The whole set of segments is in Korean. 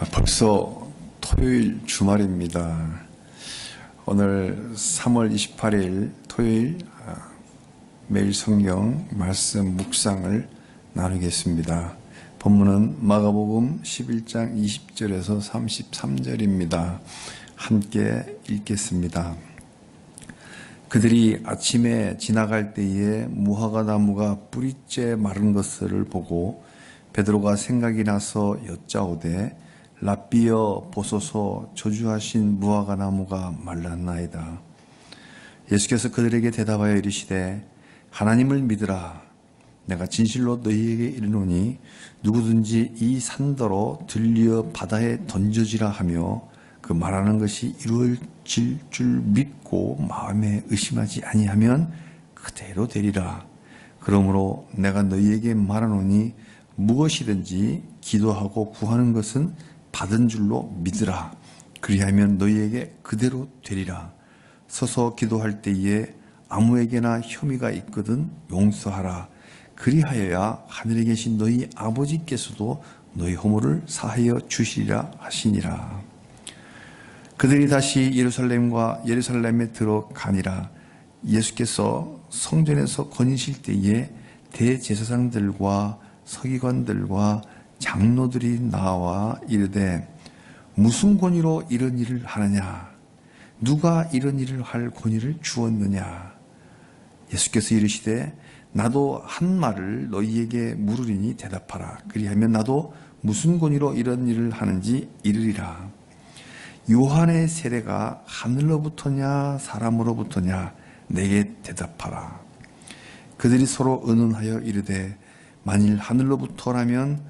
아, 벌써 토요일 주말입니다. 오늘 3월 28일 토요일 아, 매일 성경 말씀 묵상을 나누겠습니다. 본문은 마가복음 11장 20절에서 33절입니다. 함께 읽겠습니다. 그들이 아침에 지나갈 때에 무화과 나무가 뿌리째 마른 것을 보고 베드로가 생각이 나서 여짜오되 라비어 보소서 저주하신 무화과 나무가 말랐나이다. 예수께서 그들에게 대답하여 이르시되 하나님을 믿으라. 내가 진실로 너희에게 이르노니 누구든지 이 산더러 들려 바다에 던져지라 하며 그 말하는 것이 이루어질 줄 믿고 마음에 의심하지 아니하면 그대로 되리라. 그러므로 내가 너희에게 말하노니 무엇이든지 기도하고 구하는 것은 받은 줄로 믿으라. 그리하면 너희에게 그대로 되리라. 서서 기도할 때에 아무에게나 혐의가 있거든 용서하라. 그리하여야 하늘에 계신 너희 아버지께서도 너희 허물을 사하여 주시리라 하시니라. 그들이 다시 예루살렘과 예루살렘에 들어가니라. 예수께서 성전에서 거니실 때에 대제사장들과 서기관들과 장로들이 나와 이르되 무슨 권위로 이런 일을 하느냐? 누가 이런 일을 할 권위를 주었느냐? 예수께서 이르시되 나도 한 말을 너희에게 물으리니 대답하라. 그리하면 나도 무슨 권위로 이런 일을 하는지 이르리라. 요한의 세례가 하늘로부터냐 사람으로부터냐 내게 대답하라. 그들이 서로 의논하여 이르되 만일 하늘로부터라면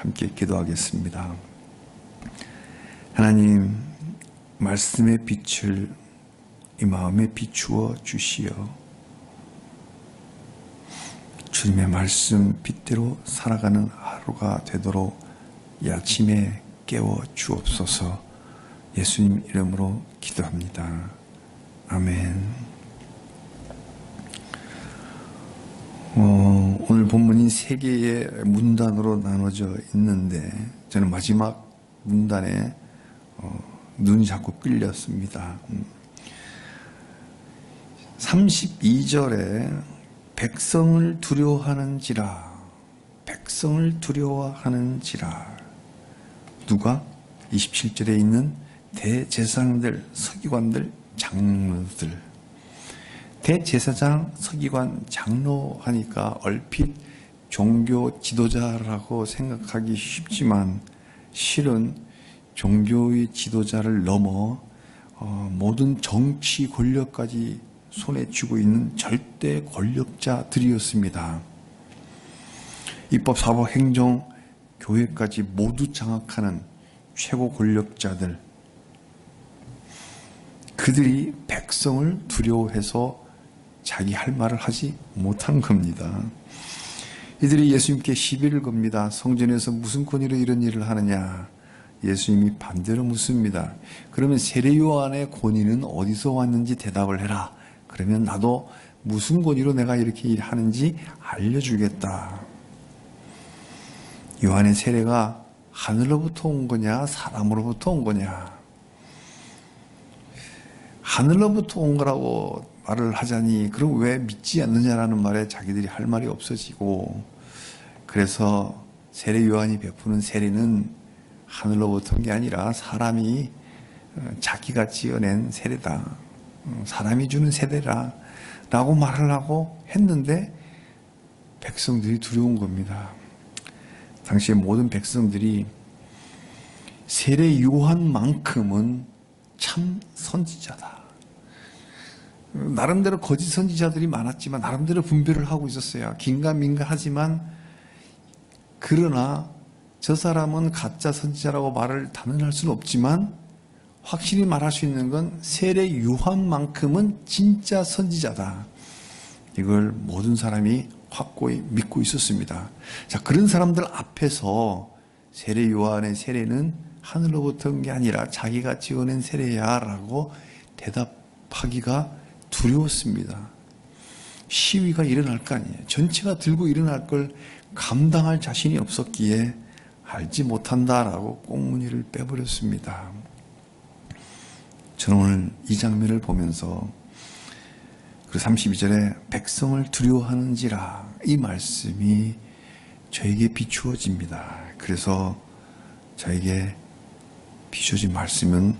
함께 기도하겠습니다 하나님 말씀의 빛을 이 마음에 비추어 주시어 주님의 말씀 빛대로 살아가는 하루가 되도록 이 아침에 깨워 주옵소서 예수님 이름으로 기도합니다. 아멘. 어, 세 개의 문단으로 나눠져 있는데 저는 마지막 문단에 어, 눈이 자꾸 끌렸습니다. 음. 32절에 백성을 두려워하는지라 백성을 두려워하는지라 누가 27절에 있는 대제사장들, 서기관들, 장로들 대제사장, 서기관, 장로 하니까 얼핏 종교 지도자라고 생각하기 쉽지만 실은 종교의 지도자를 넘어 어, 모든 정치 권력까지 손에 쥐고 있는 절대 권력자들이었습니다. 입법, 사법, 행정, 교회까지 모두 장악하는 최고 권력자들. 그들이 백성을 두려워해서 자기 할 말을 하지 못한 겁니다. 이들이 예수님께 시비를 겁니다. 성전에서 무슨 권위로 이런 일을 하느냐? 예수님이 반대로 묻습니다. 그러면 세례 요한의 권위는 어디서 왔는지 대답을 해라. 그러면 나도 무슨 권위로 내가 이렇게 일하는지 알려주겠다. 요한의 세례가 하늘로부터 온 거냐, 사람으로부터 온 거냐. 하늘로부터 온 거라고 말을 하자니, 그럼 왜 믿지 않느냐라는 말에 자기들이 할 말이 없어지고, 그래서 세례 요한이 베푸는 세례는 하늘로부터 온게 아니라 사람이 자기가 지어낸 세례다. 사람이 주는 세대라. 라고 말을 하고 했는데, 백성들이 두려운 겁니다. 당시에 모든 백성들이 세례 요한만큼은 참 선지자다. 나름대로 거짓 선지자들이 많았지만 나름대로 분별을 하고 있었어요. 긴가민가 하지만 그러나 저 사람은 가짜 선지자라고 말을 단언할 수는 없지만 확실히 말할 수 있는 건 세례 요한만큼은 진짜 선지자다. 이걸 모든 사람이 확고히 믿고 있었습니다. 자, 그런 사람들 앞에서 세례 요한의 세례는 하늘로부터 온 게 아니라 자기가 지어낸 세례야라고 대답하기가 두려웠습니다. 시위가 일어날 거 아니에요. 전체가 들고 일어날 걸 감당할 자신이 없었기에 알지 못한다라고 꽁무니를 빼버렸습니다. 저는 오늘 이 장면을 보면서 그 32절에 백성을 두려워하는지라 이 말씀이 저에게 비추어집니다. 그래서 저에게 비추어진 말씀은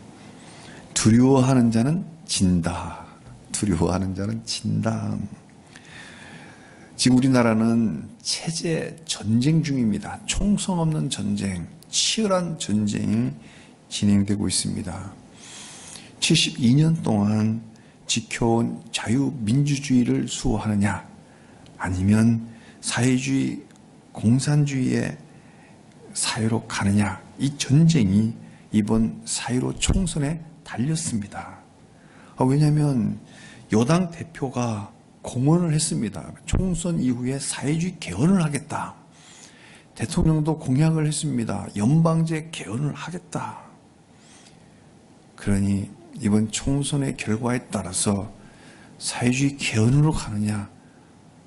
두려워하는 자는 진다. 두려워하는 자는 진다. 지금 우리나라는 체제 전쟁 중입니다. 총성 없는 전쟁, 치열한 전쟁이 진행되고 있습니다. 72년 동안 지켜온 자유민주주의를 수호하느냐, 아니면 사회주의, 공산주의의 사회로 가느냐, 이 전쟁이 이번 사회로 총선에 달렸습니다. 아, 왜냐하면 여당 대표가 공언을 했습니다. 총선 이후에 사회주의 개헌을 하겠다. 대통령도 공약을 했습니다. 연방제 개헌을 하겠다. 그러니 이번 총선의 결과에 따라서 사회주의 개헌으로 가느냐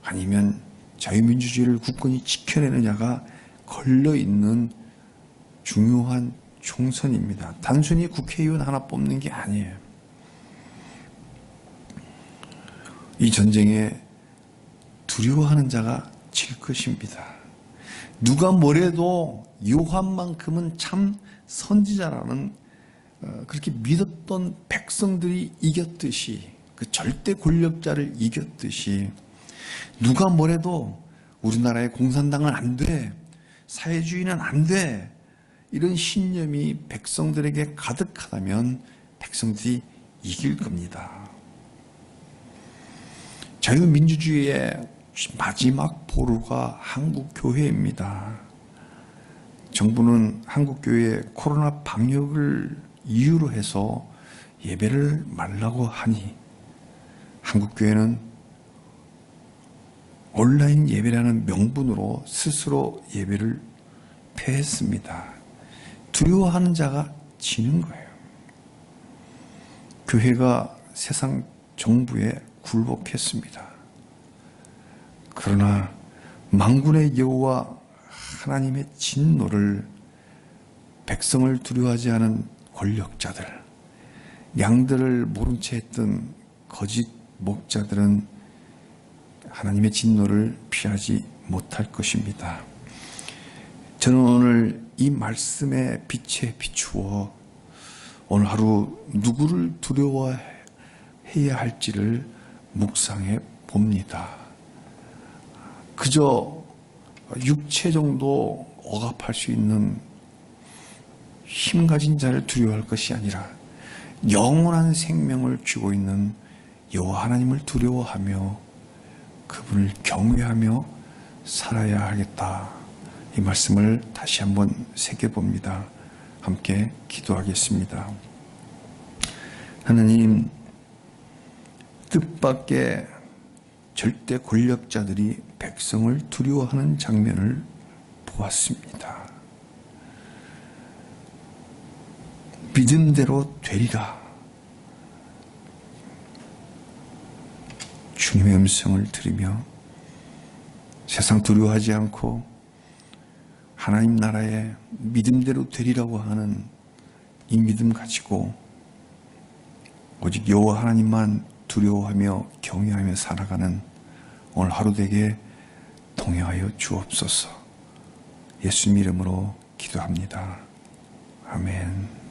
아니면 자유민주주의를 굳건히 지켜내느냐가 걸려 있는 중요한 총선입니다. 단순히 국회의원 하나 뽑는 게 아니에요. 이 전쟁에 두려워하는 자가 질 것입니다. 누가 뭐래도 요한만큼은 참 선지자라는 어, 그렇게 믿었던 백성들이 이겼듯이 그 절대 권력자를 이겼듯이 누가 뭐래도 우리나라의 공산당은 안 돼. 사회주의는 안 돼. 이런 신념이 백성들에게 가득하다면 백성들이 이길 겁니다. 자유민주주의의 마지막 보루가 한국교회입니다. 정부는 한국교회 코로나 방역을 이유로 해서 예배를 말라고 하니 한국교회는 온라인 예배라는 명분으로 스스로 예배를 폐했습니다. 두려워하는 자가 지는 거예요. 교회가 세상 정부에 굴복했습니다. 그러나 망군의 여호와 하나님의 진노를 백성을 두려워하지 않은 권력자들, 양들을 모른 채 했던 거짓 목자들은 하나님의 진노를 피하지 못할 것입니다. 저는 오늘 이 말씀의 빛에 비추어 오늘 하루 누구를 두려워해야 할지를 묵상해 봅니다. 그저 육체 정도 억압할 수 있는 힘 가진 자를 두려워할 것이 아니라 영원한 생명을 쥐고 있는 여호와 하나님을 두려워하며 그분을 경외하며 살아야 하겠다. 이 말씀을 다시 한번 새겨 봅니다. 함께 기도하겠습니다. 하나님 뜻밖의 절대 권력자들이 백성을 두려워하는 장면을 보았습니다. 믿음대로 되리라. 주님의 음성을 들으며 세상 두려워하지 않고 하나님 나라에 믿음대로 되리라고 하는 이 믿음 가지고 오직 여호와 하나님만 두려워하며 경외하며 살아가는 오늘 하루 되게 동행하여 주옵소서. 예수 이름으로 기도합니다. 아멘.